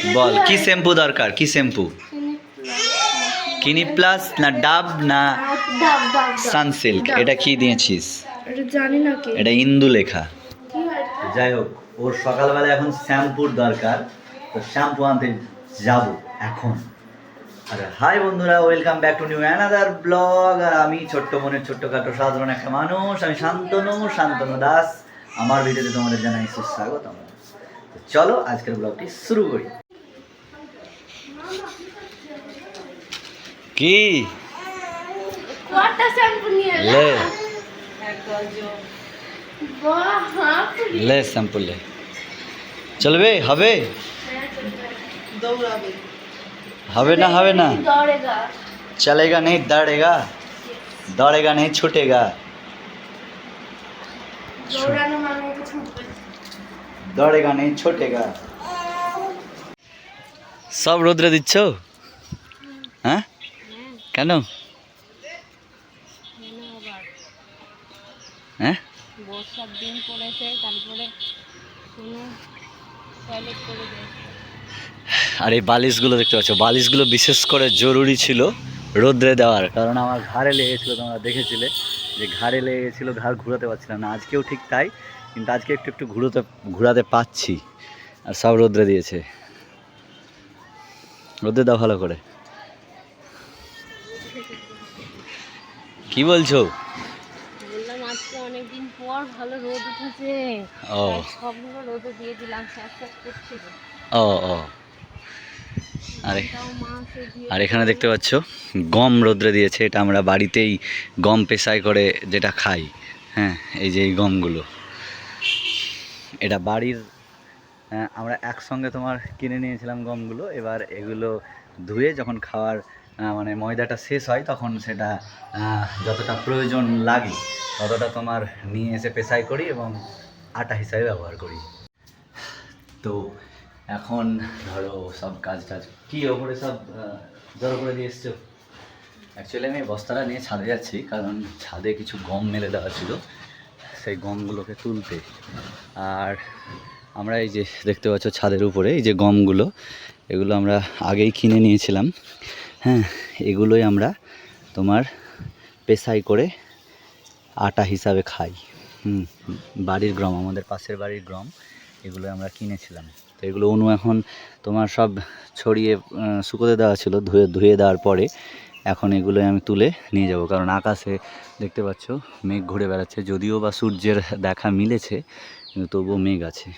বল কি শ্যাম্পু দরকার? কি শ্যাম্পু? কিনি প্লাস না ডাব না সানসিল্ক এটা কি দিয়েছিস? এটা জানি না কি। এটা ইন্দু লেখা। যাই হোক ওর সকালবেলা এখন শ্যাম্পুর দরকার। তো শ্যাম্পু আনতে যাব এখন। আর হাই বন্ধুরা welcome back to new another blog. আর আমি ছোট্ট মনের ছোট্টখাটো সাধারণ একটা মানুষ। আমি শান্তনু শান্তনু দাস। আমার ভিডিওতে তোমাদের জানাই সুস্বাগতম। চলো আজকের ব্লগটি শুরু করি। কি? লে। লে শ্যাম্পু লে। চলবে হবে? হবে না হবে না? চলেগা নেই দাঁড়েগা। দাঁড়েগা নেই ছুটেগা। দৌড়েগা নেই ছোটেগা। সব রোদ্রে দিচ্ছ? হ্যাঁ? কেন? হ্যাঁ? বর্ষার দিন পড়েছে তারপরে আর এই বালিশগুলো দেখতে পাচ্ছ। বালিশগুলো বিশেষ করে জরুরি ছিল রোদ্রে দেওয়ার কারণ আমার ঘাড়ে লেগেছিলো তোমরা দেখেছিলে যে ঘাড়ে লেগেছিলো ঘাড় ঘুরাতে পারছিলাম না। আজকেও ঠিক তাই কিন্তু আজকে একটু একটু ঘুরোতে ঘুরাতে পাচ্ছি। আর সব রোদ্রে দিয়েছে। রোদ্রে দাও ভালো করে। কি বলছো? বললাম আজকে অনেকদিন পর ভালো রোদ উঠেছে। ও। সবগুলো রোদে দিয়ে দিলাম করছিল ও ও। আরে আর এখানে দেখতে পাচ্ছ গম রোদ্রে দিয়েছে এটা আমরা বাড়িতেই গম পেশাই করে যেটা খাই হ্যাঁ এই যে এই গমগুলো। এটা বাড়ির আহ, আমরা একসঙ্গে তোমার কিনে নিয়েছিলাম গমগুলো এবার এগুলো ধুয়ে যখন খাওয়ার মানে ময়দাটা শেষ হয়, তখন সেটা যতটা প্রয়োজন লাগে, ততটা তোমার নিয়ে এসে পেশাই করি এবং আটা হিসাবে ব্যবহার করি। তো এখন ধরো সব কাজ টাজ কী ওপরে সব জড়ো করে দিয়ে এসছো? অ্যাকচুয়ালি আমি বস্তাটা নিয়ে ছাদে যাচ্ছি, কারণ ছাদে কিছু গম মেলে দেওয়া ছিল, সেই গমগুলোকে তুলতে। আর আমরা এই যে দেখতে পাচ্ছ ছাদের উপরে, এই যে গমগুলো, এগুলো আমরা আগেই কিনে নিয়েছিলাম। হ্যাঁ এগুলোই আমরা তোমার পেশাই করে আটা হিসাবে খাই। হুম, বাড়ির গ্রাম, আমাদের পাশের বাড়ির গ্রাম, এগুলো আমরা কিনেছিলাম। তো এগুলো অনু এখন তোমার সব ছড়িয়ে শুকোতে দেওয়া ছিল, ধুয়ে ধুয়ে দেওয়ার পরে এখন এগুলোই আমি তুলে নিয়ে যাব। কারণ আকাশে দেখতে পাচ্ছ, মেঘ ঘুরে বেড়াচ্ছে, যদিও বা সূর্যের দেখা মিলেছে, কিন্তু তবুও মেঘ আছে।